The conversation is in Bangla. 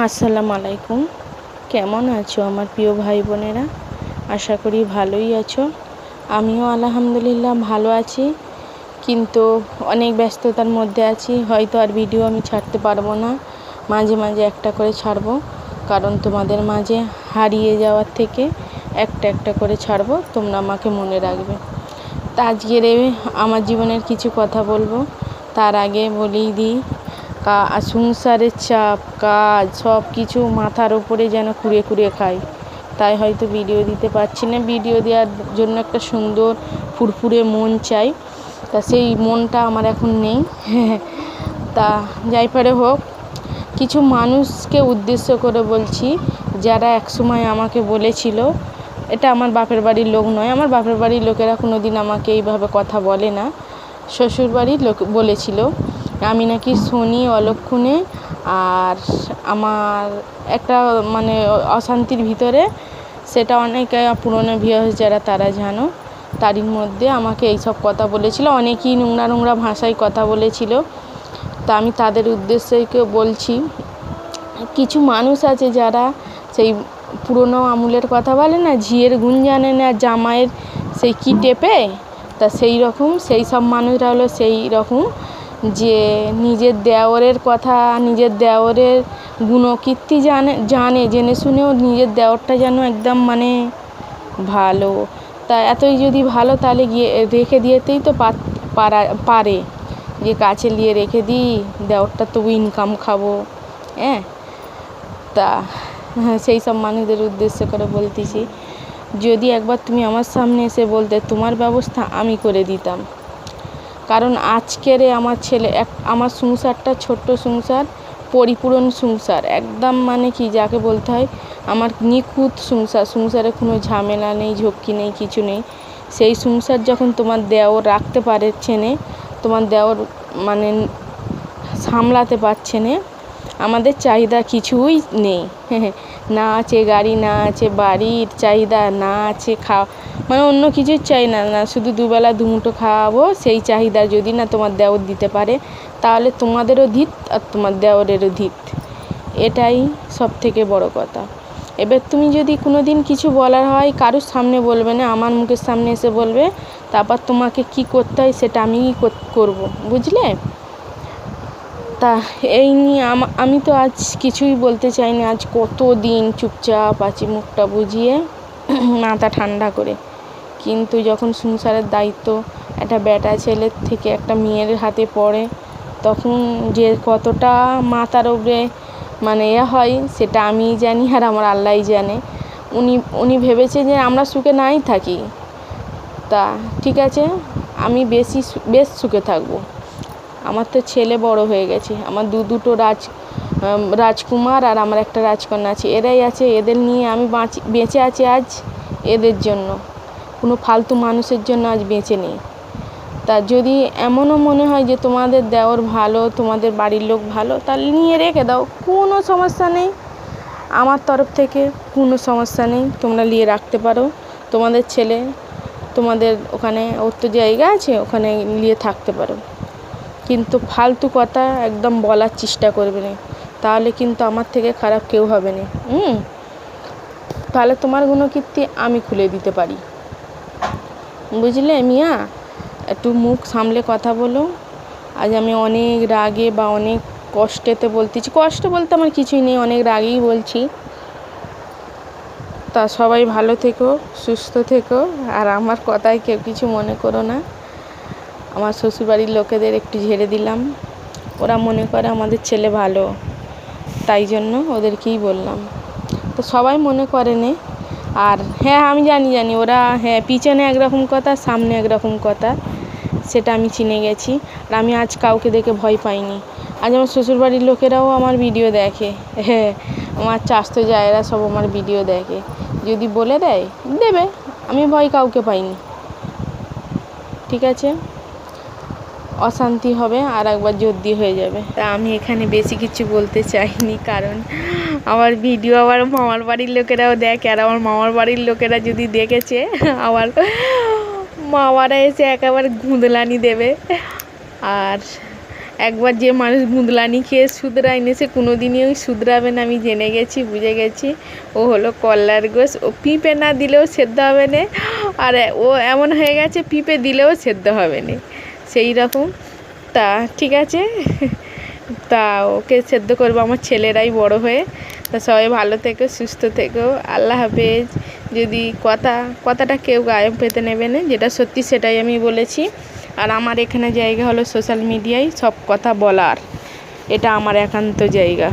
আসসালামু আলাইকুম। কেমন আছো আমার প্রিয় ভাই বোনেরা? আশা করি ভালোই আছো। আমিও আলহামদুলিল্লাহ ভালো আছি। কিন্তু অনেক ব্যস্ততার মধ্যে আছি। হয়তো আর ভিডিও আমি ছাড়তে পারব না। মাঝে মাঝে একটা করে ছাড়বো। কারণ তোমাদের মাঝে হারিয়ে যাওয়ার থেকে একটা একটা করে ছাড়বো। তোমরা আমাকে মনে রাখবে। তা আজকের আমার জীবনের কিছু কথা বলব। তার আগে বলেই দিই কা সংসারের চাপ, কাজ, সব কিছু মাথার ওপরে যেন কুড়িয়ে কুড়িয়ে খায়। তাই হয়তো ভিডিও দিতে পারছি না। ভিডিও দেওয়ার জন্য একটা সুন্দর ফুরফুরে মন চাই। তা সেই মনটা আমার এখন নেই। তা যাই পারে হোক, কিছু মানুষকে উদ্দেশ্য করে বলছি, যারা একসময় আমাকে বলেছিল, এটা আমার বাপের বাড়ির লোক নয়, আমার বাপের বাড়ির লোকেরা কোনো দিন আমাকে এইভাবে কথা বলে না। শ্বশুরবাড়ির লোক বলেছিল। আমি নাকি শনি অলক্ষণে আর আমার একটা মানে অশান্তির ভিতরে সেটা অনেক পুরনো ভিউয়ার্স যারা তারা জানো। তারই মধ্যে আমাকে এইসব কথা বলেছিল। অনেকেই নোংরা নোংরা ভাষায় কথা বলেছিল। তা আমি তাদের উদ্দেশ্যে কেউ বলছি, কিছু মানুষ আছে যারা সেই পুরনো আমলের কথা বলে না, ঝিয়ের গুণ জানে না, জামাইয়ের সেই কী টেপে? তা সেই রকম, সেই সব মানুষরা হলো সেই রকম। যে নিজের দেওরের কথা, নিজের দেওরের গুণকীর্তি জানে জানে, জেনে শুনেও নিজের দেওরটা যেন একদম মানে ভালো। তা এতই যদি ভালো তাহলে গিয়ে রেখে দিয়েতেই তো পারা, পারে। যে কাছে নিয়ে রেখে দিই, দেওরটা তবু ইনকাম খাব। হ্যাঁ তা, সেই সব মানুষদের উদ্দেশ্য করে বলতেছি। যদি একবার তুমি আমার সামনে এসে বলতে তোমার ব্যবস্থা আমি করে দিতাম। কারণ আজকের আমার ছেলে এক, আমার সংসারটা ছোট্ট সংসার, পরিপূরণ সংসার। একদম মানে কি, যাকে বলতে হয়, আমার নিখুঁত সংসার। সংসারে কোনো ঝামেলা নেই, ঝক্কি নেই, কিছু নেই। সেই সংসার যখন তোমার দেওর রাখতে পারছে না, তোমার দেওর মানে সামলাতে পারছে না, আমাদের চাহিদা কিছুই নেই। না আছে গাড়ি, না আছে বাড়ির চাহিদা, না আছে খাওয়া মানে অন্য কিছুর চাই না না শুধু দুবেলা দুমুঠো খাওয়াবো, সেই চাহিদা যদি না তোমার দেওর দিতে পারে, তাহলে তোমাদেরও ধিত আর তোমার দেওরেরও ধিত। এটাই সব থেকে বড় কথা। এবার তুমি যদি কোনো দিন কিছু বলার হয়, কারোর সামনে বলবে না, আমার মুখের সামনে এসে বলবে, তারপর তোমাকে কি করতে হয় সেটা আমিই করব, বুঝলে? তা এই নিয়ে আমি তো আজ কিছুই বলতে চাই না, আজ কত দিন চুপচাপ আছি মুখটা বুঝিয়ে, মাথা ঠান্ডা করে। কিন্তু যখন সংসারের দায়িত্ব, একটা বেটা ছেলের থেকে একটা মেয়ের হাতে পড়ে, তখন যে কতটা মাথার উপরে মানে এ হয়, সেটা আমিই জানি আর আমার আল্লাহই জানে। উনি উনি ভেবেছে যে আমরা সুখে নাই থাকি। তা ঠিক আছে, আমি বেশি বেশ সুখে থাকব। আমার তো ছেলে বড় হয়ে গেছে, আমার দু দুটো রাজ রাজকুমার আর আমার একটা রাজকন্যা আছে। এরাই আছে, এদের নিয়ে আমি বাঁচি, বেঁচে আছি আজ, এদের জন্য। কোনো ফালতু মানুষের জন্য আজ বেঁচে নেই। তা যদি এমনও মনে হয় যে তোমাদের দেওর ভালো, তোমাদের বাড়ির লোক ভালো তাহলে নিয়ে রেখে দাও, কোনো সমস্যা নেই। আমার তরফ থেকে কোনো সমস্যা নেই, তোমরা নিয়ে রাখতে পারো। তোমাদের ছেলে, তোমাদের ওখানে ওর তো জায়গা আছে, ওখানে নিয়ে থাকতে পারো। কিন্তু ফালতু কথা একদম বলার চেষ্টা করবে না। তাহলে কিন্তু আমার থেকে খারাপ কেউ হবে না। হুম? তাহলে তোমার গুণকীর্তি আমি খুলে দিতে পারি। বুঝলে মিয়া? একটু মুখ সামলে কথা বলো। আজ আমি অনেক রাগে বা অনেক কষ্টেতে বলতেছি। কষ্ট বলতে আমার কিছুই নেই, অনেক রাগেই বলছি। তা সবাই ভালো থেকো, সুস্থ থেকো। আর আমার কথায় কেউ কিছু মনে করো না। আমার শ্বশুরবাড়ির লোকেদের একটু ঝেড়ে দিলাম। ওরা মনে করে আমাদের ছেলে ভালো। তাই জন্য ওদেরকেই বললাম। তো সবাই মনে করে নে। আর হ্যাঁ আমি জানি জানি। ওরা হ্যাঁ পিছনে একরকম কথা, সামনে একরকম কথা। সেটা আমি চিনে গেছি। আর আমি আজ কাউকে দেখে ভয় পাইনি। আজ আমার শ্বশুরবাড়ির লোকেরাও আমার ভিডিও দেখে। হ্যাঁ আমার চাষতো জায়েরা সব আমার ভিডিও দেখে। যদি বলে দেয়, দেবে। আমি ভয় কাউকে পাইনি। ঠিক আছে? অশান্তি হবে আর একবার জর্দি হয়ে যাবে। তা আমি এখানে বেশি কিছু বলতে চাইনি, কারণ আমার ভিডিও আবার মামার বাড়ির লোকেরাও দেখে, আর আমার মামার বাড়ির লোকেরা যদি দেখেছে, আমার মামারা এসে একেবারে গুঁদলানি দেবে। আর একবার যে মানুষ গুঁদলানি খেয়ে শুধরায়নি সে কোনো দিনই ওই শুধরাবে না, আমি জেনে গেছি, বুঝে গেছি। ও হলো কল্লার গোস ও পিঁপে না দিলেও সেদ্ধ হবে না, আর ও এমন হয়ে গেছে, পিঁপে দিলেও সেদ্ধ হবে না। সেই রকম। তা, ঠিক আছে। তা, ওকে সেদ্ধ করব আমার ছেলেরাই বড় হয়ে। তা, সবাই ভালো থেকো, সুস্থ থেকো। আল্লাহ হাফেজ। যদি কথা, কথাটা কেউ গায়ে পেতে নেবে না, যেটা সত্যি সেটাই আমি বলেছি। আর আমার এখানে জায়গা হলো সোশ্যাল মিডিয়ায় সব কথা বলার। এটা আমার একান্ত জায়গা।